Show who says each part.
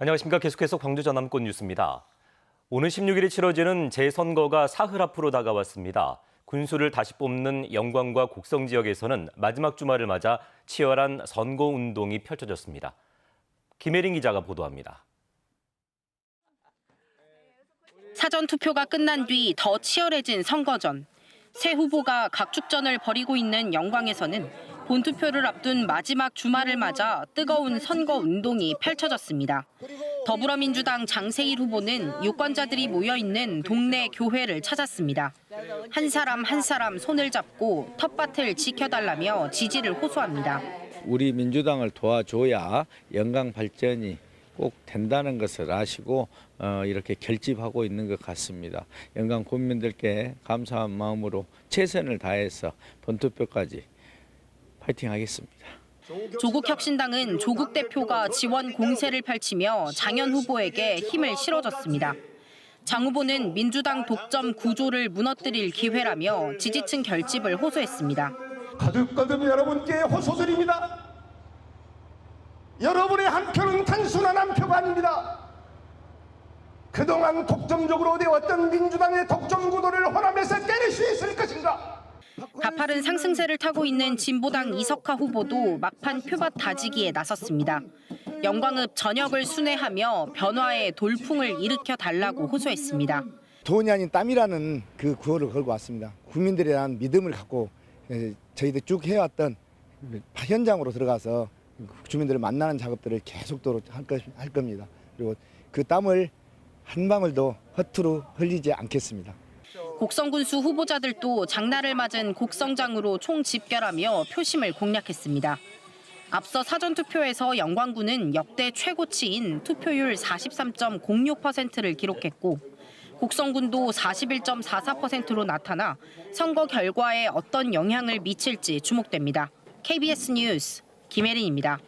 Speaker 1: 안녕하십니까. 계속해서 광주 전남권 뉴스입니다. 오늘 16일에 치러지는 재선거가 사흘 앞으로 다가왔습니다. 군수를 다시 뽑는 영광과 곡성 지역에서는 마지막 주말을 맞아 치열한 선거 운동이 펼쳐졌습니다. 김혜린 기자가 보도합니다.
Speaker 2: 사전 투표가 끝난 뒤 더 치열해진 선거전. 새 후보가 각축전을 벌이고 있는 영광에서는 본투표를 앞둔 마지막 주말을 맞아 뜨거운 선거 운동이 펼쳐졌습니다. 더불어민주당 장세일 후보는 유권자들이 모여 있는 동네 교회를 찾았습니다. 한 사람 한 사람 손을 잡고 텃밭을 지켜달라며 지지를 호소합니다.
Speaker 3: 우리 민주당을 도와줘야 영광 발전이 꼭 된다는 것을 아시고 어, 이렇게 결집하고 있는 것 같습니다. 영광 국민들께 감사한 마음으로 최선을 다해서 본투표까지 파이팅하겠습니다.
Speaker 2: 조국 혁신당은 조국 대표가 지원 공세를 펼치며 장현 후보에게 힘을 실어줬습니다. 장 후보는 민주당 독점 구조를 무너뜨릴 기회라며 지지층 결집을 호소했습니다.
Speaker 4: 거듭거듭 여러분께 호소드립니다. 여러분의 한 표는 단순한 한 표가 아닙니다. 그동안 독점적으로 되었던 민주당의 독점 구도를 호남에서?
Speaker 2: 가파른 상승세를 타고 있는 진보당 이석화 후보도 막판 표밭 다지기에 나섰습니다. 영광읍 전역을 순회하며 변화의 돌풍을 일으켜 달라고 호소했습니다.
Speaker 5: 돈이 아닌 땀이라는 그 구호를 걸고 왔습니다. 국민들에 대한 믿음을 갖고 에, 저희들 쭉 해왔던 현장으로 들어가서 주민들을 만나는 작업들을 것, 할 겁니다. 그리고 그 땀을 한 방울도 허투루 흘리지 않겠습니다.
Speaker 2: 곡성군수 후보자들도 장날을 맞은 곡성장으로 총 집결하며 표심을 공략했습니다. 앞서 사전투표에서 영광군은 역대 최고치인 투표율 43.06%를 기록했고 곡성군도 41.44%로 나타나 선거 결과에 어떤 영향을 미칠지 주목됩니다. KBS 뉴스 김혜린입니다.